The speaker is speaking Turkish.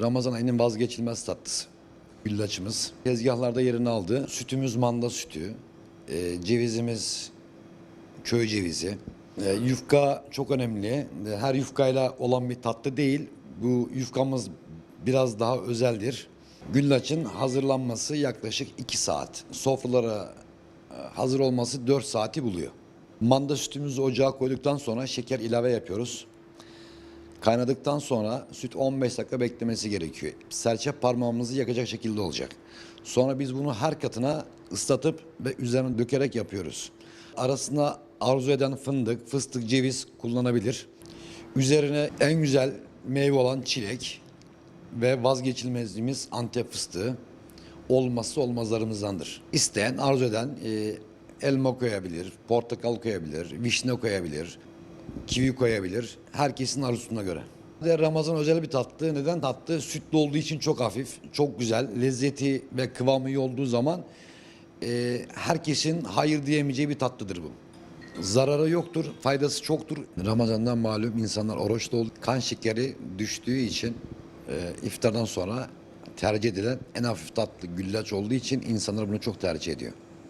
Ramazan ayının vazgeçilmez tatlısı. Güllaçımız. Tezgahlarda yerini aldı. Sütümüz manda sütü. Ee, cevizimiz köy cevizi. Ee, yufka çok önemli. Ee, Her yufkayla olan bir tatlı değil. Bu yufkamız biraz daha özeldir. Güllaçın hazırlanması yaklaşık 2 saat. Sofralara e, hazır olması 4 saati buluyor. Manda sütümüzü ocağa koyduktan sonra şeker ilave yapıyoruz. Kaynadıktan sonra süt 15 dakika beklemesi gerekiyor. Serçe parmağımızı yakacak şekilde olacak. Sonra biz bunu her katına ıslatıp ve üzerine dökerek yapıyoruz. Arasına arzu eden fındık, fıstık, ceviz kullanabilir. Üzerine en güzel meyve olan çilek ve vazgeçilmezimiz Antep fıstığı olmazsa olmazlarımızdandır. İsteyen, arzu eden e, elma koyabilir, portakal koyabilir, vişne koyabilir, kivi koyabilir. Herkesin arzusuna göre. Ramazan özel bir tatlı. Neden tatlı? Sütlü olduğu için çok hafif, çok güzel. Lezzeti ve kıvamı iyi olduğu zaman e, herkesin hayır diyemeyeceği bir tatlıdır bu. Zararı yoktur, faydası çoktur. Ramazan'dan malum insanlar oruçlu oldu. Kan şekeri düştüğü için e, iftardan sonra tercih edilen en hafif tatlı güllaç olduğu için insanlar bunu çok tercih ediyor.